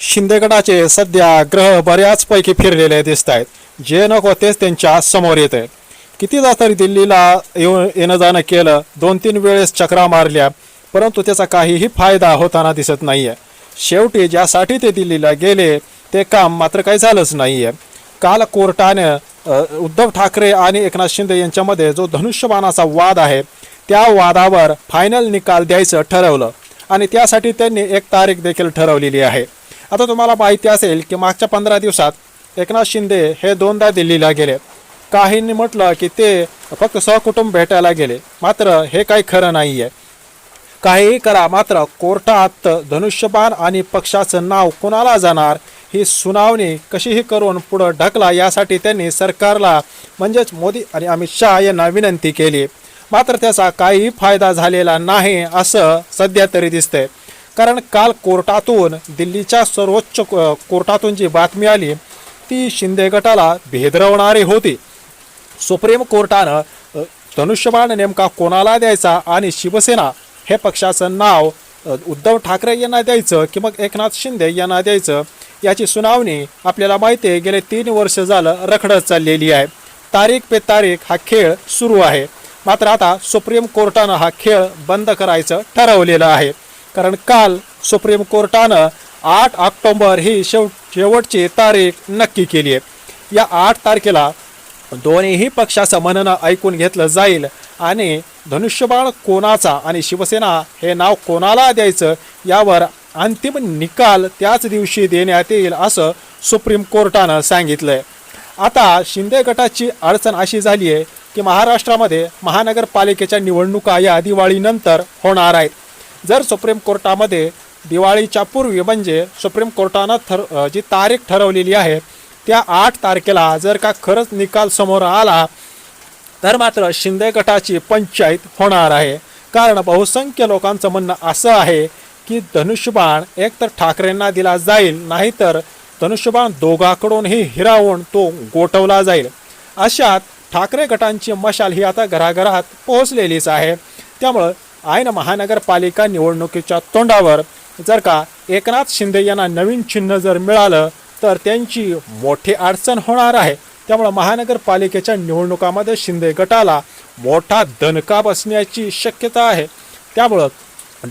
शिंदेगडाचे सध्या ग्रह बऱ्याचपैकी फिरलेले दिसत आहेत. जे नको तेच त्यांच्यासमोर येत. आहे कितीदा तरी दिल्लीला येऊन येणं जाणं केलं दोन तीन वेळेस चक्रा मारल्या परंतु त्याचा काहीही फायदा होताना दिसत नाही आहे शेवटी ज्यासाठी ते दिल्लीला गेले ते काम मात्र काही झालंच नाही आहे काल कोर्टानं उद्धव ठाकरे आणि एकनाथ शिंदे यांच्यामध्ये जो धनुष्यबाणाचा वाद आहे त्या वादावर फायनल निकाल द्यायचं ठरवलं. आणि त्यासाठी त्यांनी एक तारीख देखील ठरवलेली आहे. आता तुम्हाला माहिती असेल की मागच्या पंधरा दिवसात एकनाथ शिंदे हे दोनदा दिल्लीला गेले. काहींनी म्हटलं की ते फक्त सहकुटुंब भेटायला गेले. मात्र हे काही खरं नाही आहे काहीही करा मात्र कोर्टात धनुष्यबाण आणि पक्षाचं नाव कोणाला जाणार ही सुनावणी कशीही करून पुढं ढकला यासाठी त्यांनी सरकारला म्हणजेच मोदी आणि अमित शहा यांना विनंती केली. मात्र त्याचा काहीही फायदा झालेला नाही असं सध्या तरी दिसतंय. कारण काल कोर्टातून दिल्लीच्या सर्वोच्च कोर्टातून जी बातमी आली ती शिंदे गटाला भेदरवणारी होती. सुप्रीम कोर्टानं धनुष्यबाण नेमका कोणाला द्यायचा आणि शिवसेना हे पक्षाचं नाव उद्धव ठाकरे यांना द्यायचं की मग एकनाथ शिंदे यांना द्यायचं याची सुनावणी आपल्याला माहिती आहे गेले तीन वर्ष झालं रखडत चाललेली आहे. तारीख पे तारीख हा खेळ सुरू आहे. मात्र आता सुप्रीम कोर्टानं हा खेळ बंद करायचं ठरवलेलं आहे. कारण काल सुप्रीम कोर्टानं आठ ऑक्टोबर ही शेव शेवटची तारीख नक्की केली आहे. या आठ तारखेला दोन्हीही पक्षाचं म्हणणं ऐकून घेतलं जाईल आणि धनुष्यबाण कोणाचा आणि शिवसेना हे नाव कोणाला द्यायचं यावर अंतिम निकाल त्याच दिवशी देण्यात येईल असं सुप्रीम कोर्टानं सांगितलंय. आता शिंदे गटाची अडचण अशी झाली आहे की महाराष्ट्रामध्ये महानगरपालिकेच्या निवडणुका या दिवाळीनंतर होणार आहेत. जर सुप्रीम कोर्टामध्ये दिवाळीच्या पूर्वी म्हणजे सुप्रीम कोर्टानं ठर जी तारीख ठरवलेली आहे त्या आठ तारखेला जर का खरंच निकाल समोर आला तर मात्र शिंदे गटाची पंचायत होणार आहे. कारण बहुसंख्य लोकांचं म्हणणं असं आहे की धनुष्यबाण एक तर ठाकरेंना दिला जाईल नाहीतर धनुष्यबाण दोघाकडूनही हिरावून तो गोठवला जाईल. अशात ठाकरे गटांची मशाल ही आता घराघरात पोहोचलेलीच आहे. त्यामुळं ऐन महानगरपालिका निवडणुकीच्या तोंडावर. जर का एकनाथ शिंदे यांना नवीन चिन्ह जर मिळालं तर त्यांची मोठी अडचण होणार आहे. त्यामुळं महानगरपालिकेच्या निवडणुकामध्ये शिंदे गटाला मोठा दणका बसण्याची शक्यता आहे. त्यामुळं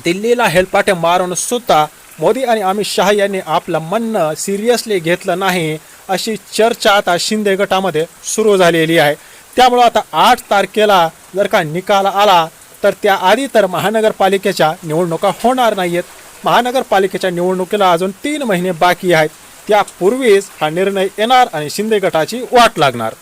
दिल्लीला हेलपाटे मारून सुद्धा मोदी आणि अमित शहा यांनी आपलं म्हणणं सिरियसली घेतलं नाही अशी चर्चा आता शिंदे गटामध्ये सुरू झालेली आहे. त्यामुळं आता आठ तारखेला जर का निकाल आला तर त्याआधी तर महानगरपालिकेच्या निवडणुका होणार नाहीयेत. महानगरपालिकेच्या निवडणुकीला अजून तीन महिने बाकी आहेत. त्यापूर्वीच हा निर्णय येणार आणि शिंदे गटाची वाट लागणार.